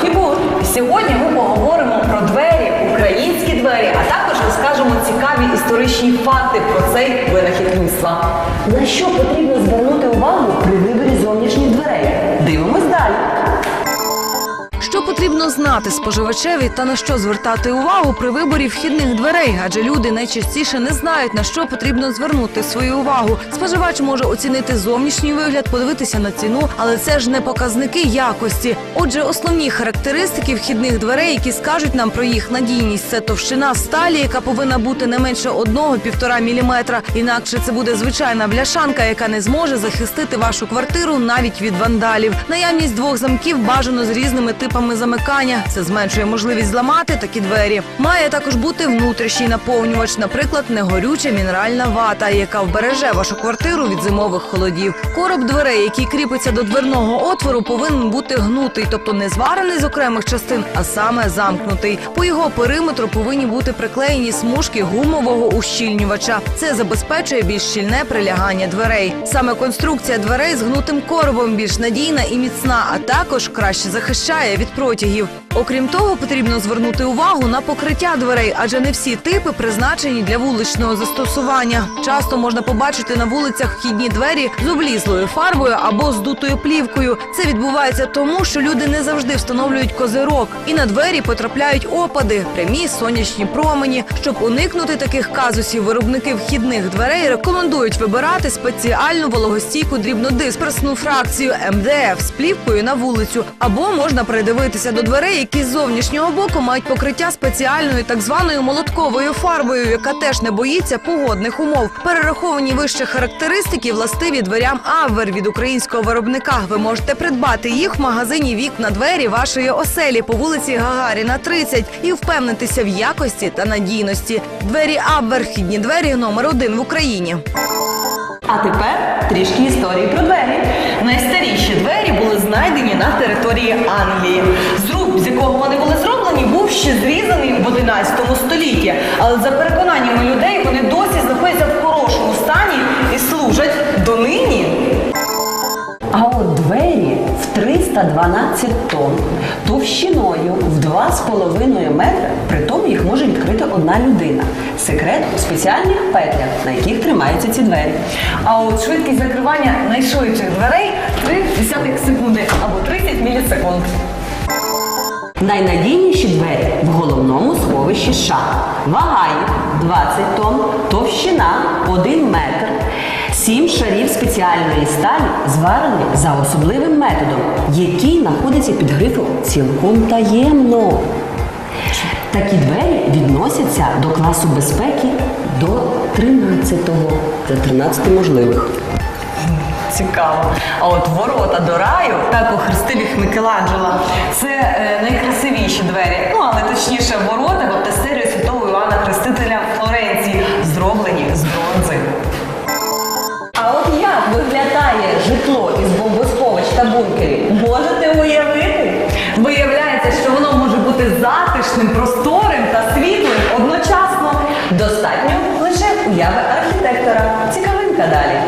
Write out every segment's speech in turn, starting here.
програмі Сьогодні ми поговоримо про двері, українські двері, а також розкажемо цікаві історичні факти про цей винахід людства. На що потрібно звернути увагу при виборі зовнішніх дверей? Дивимось далі. Потрібно знати споживачеві та на що звертати увагу при виборі вхідних дверей? Адже люди найчастіше не знають на що потрібно звернути свою увагу. Споживач може оцінити зовнішній вигляд, подивитися на ціну, але це ж не показники якості. Отже, основні характеристики вхідних дверей, які скажуть нам про їх надійність, це товщина сталі, яка повинна бути не менше 1-1,5 міліметра. Інакше це буде звичайна бляшанка, яка не зможе захистити вашу квартиру навіть від вандалів. Наявність двох замків бажано з різними типами замикання. Це зменшує можливість зламати такі двері. Має також бути внутрішній наповнювач, наприклад, негорюча мінеральна вата, яка вбереже вашу квартиру від зимових холодів. Короб дверей, який кріпиться до дверного отвору, повинен бути гнутий, тобто не зварений з окремих частин, а саме замкнутий. По його периметру повинні бути приклеєні смужки гумового ущільнювача. Це забезпечує більш щільне прилягання дверей. Саме конструкція дверей з гнутим коробом більш надійна і міцна, а також краще захищає від протягів. Окрім того, потрібно звернути увагу на покриття дверей, адже не всі типи призначені для вуличного застосування. Часто можна побачити на вулицях вхідні двері з облізлою фарбою або здутою плівкою. Це відбувається тому, що люди не завжди встановлюють козирок, і на двері потрапляють опади, прямі сонячні промені. Щоб уникнути таких казусів, виробники вхідних дверей рекомендують вибирати спеціальну вологостійку дрібнодисперсну фракцію МДФ з плівкою на вулицю, або можна придивитися до дверей, які з зовнішнього боку мають покриття спеціальною так званою молотковою фарбою, яка теж не боїться погодних умов. Перераховані вище характеристики властиві дверям Аввер від українського виробника. Ви можете придбати їх в магазині вікна двері вашої оселі по вулиці Гагаріна, 30 і впевнитися в якості та надійності. Двері Абвер вхідні двері номер один в Україні. А тепер трішки історії про двері. Найстаріші двері знайдені на території Англії. Зруб, з якого вони були зроблені, був ще зрізаний в 11 столітті. Але за переконаннями людей вони 312 тонн товщиною в 2,5 метри, притом їх може відкрити одна людина. Секрет у спеціальних петлях, на яких тримаються ці двері. А от швидкість закривання найшвидших дверей 3 секунди або 30 мілісекунд. Найнадійніші двері в головному сховищі США. Вага їх 20 тонн, товщина 1 метр, 7 шарів спеціальної сталі, зварені за особливим методом, який знаходиться під грифом цілком таємно. Такі двері відносяться до класу безпеки до 13-го. Це 13 можливих. Цікаво. А от ворота до раю, так охрестив їх Микеланджело. Це е, найкрасивіші двері. Ну але точніше, ворота бути затишним, просторим та світлим одночасно. Достатньо лише уяви архітектора. Цікавинка далі.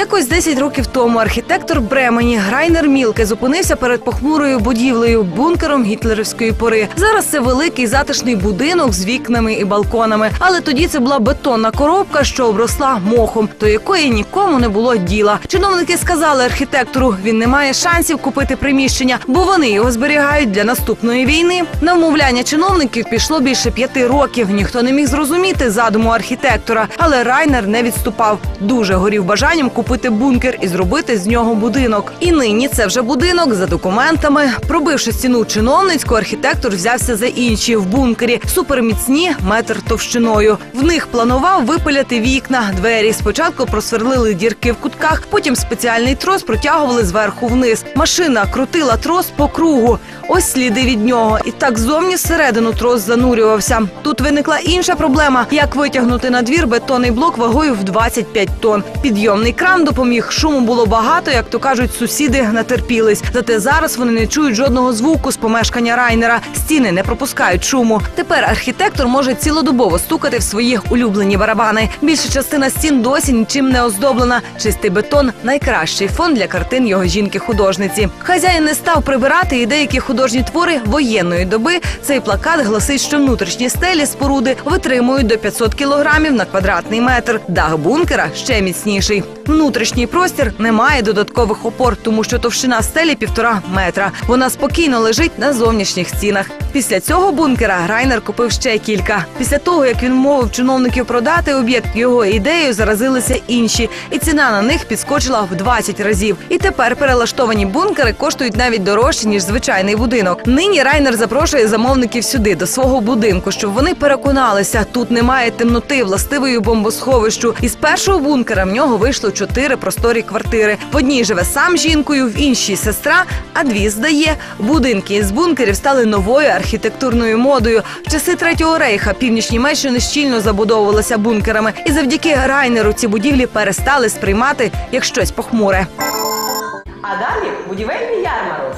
Якось 10 років тому архітектор Бремені Грайнер Мілке зупинився перед похмурою будівлею бункером гітлерівської пори. Зараз це великий затишний будинок з вікнами і балконами. Але тоді це була бетонна коробка, що обросла мохом, до якої нікому не було діла. Чиновники сказали архітектору, він не має шансів купити приміщення, бо вони його зберігають для наступної війни. На вмовляння чиновників пішло більше п'яти років. Ніхто не міг зрозуміти задуму архітектора, але Райнер не відступав. Дуже горів бажанням купити бункер і зробити з нього будинок. І нині це вже будинок за документами. Пробивши стіну чиновницьку, архітектор взявся за інші в бункері. Суперміцні метр товщиною. В них планував випиляти вікна, двері. Спочатку просверлили дірки в кутках, потім спеціальний трос протягували зверху вниз. Машина крутила трос по кругу. Ось сліди від нього. І так зовні всередину трос занурювався. Тут виникла інша проблема: як витягнути на двір бетонний блок вагою в 25 тонн. Підйомний кран допоміг. Шуму було багато, як то кажуть, сусіди натерпілись. Зате зараз вони не чують жодного звуку з помешкання райнера. Стіни не пропускають шуму. Тепер архітектор може цілодобово стукати в свої улюблені барабани. Більша частина стін досі нічим не оздоблена. Чистий бетон найкращий фон для картин його жінки-художниці. Хазяїн не став прибирати і деякі художні твори воєнної доби. Цей плакат гласить, що внутрішні стелі споруди витримують до 500 кілограмів на квадратний метр. Дах бункера ще міцніший. Внутрішній простір не має додаткових опор, тому що товщина стелі півтора метра. Вона спокійно лежить на зовнішніх стінах. Після цього бункера Грайнер купив ще кілька. Після того, як він мовив чиновників продати об'єкт, його ідеєю заразилися інші, і ціна на них підскочила в 20 разів. І тепер перелаштовані бункери коштують навіть дорожче ніж звичайний будинок. Нині Райнер запрошує замовників сюди до свого будинку, щоб вони переконалися, тут немає темноти властивої бомбосховищу. Із першого бункера в нього вийшло чотири просторі квартири. В одній живе сам жінкою, в іншій сестра, а дві здає. Будинки із бункерів стали новою архітектурною модою. В часи третього рейха північні Німеччини щільно забудовувалися бункерами, і завдяки Райнеру ці будівлі перестали сприймати як щось похмуре. А далі будівельний ярмарок.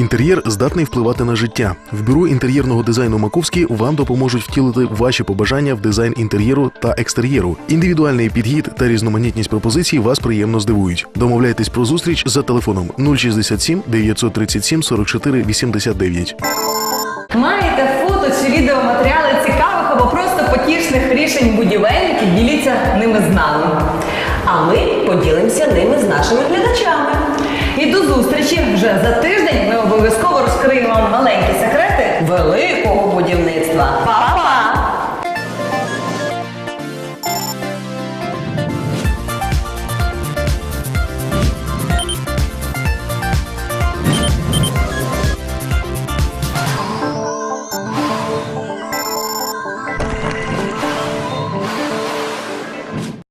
Інтер'єр здатний впливати на життя. В бюро інтер'єрного дизайну Маковський вам допоможуть втілити ваші побажання в дизайн інтер'єру та екстер'єру. Індивідуальний підхід та різноманітність пропозицій вас приємно здивують. Домовляйтесь про зустріч за телефоном 067 937 44 89. Маєте фото чи відеоматеріали цікавих або просто потішних рішень будівельників? Діліться ними з нами. А ми поділимося ними з нашими глядачами. І до зустрічі вже за тиждень. Ми обов'язково розкриємо вам маленькі секрети Великого будівництва. Па-па!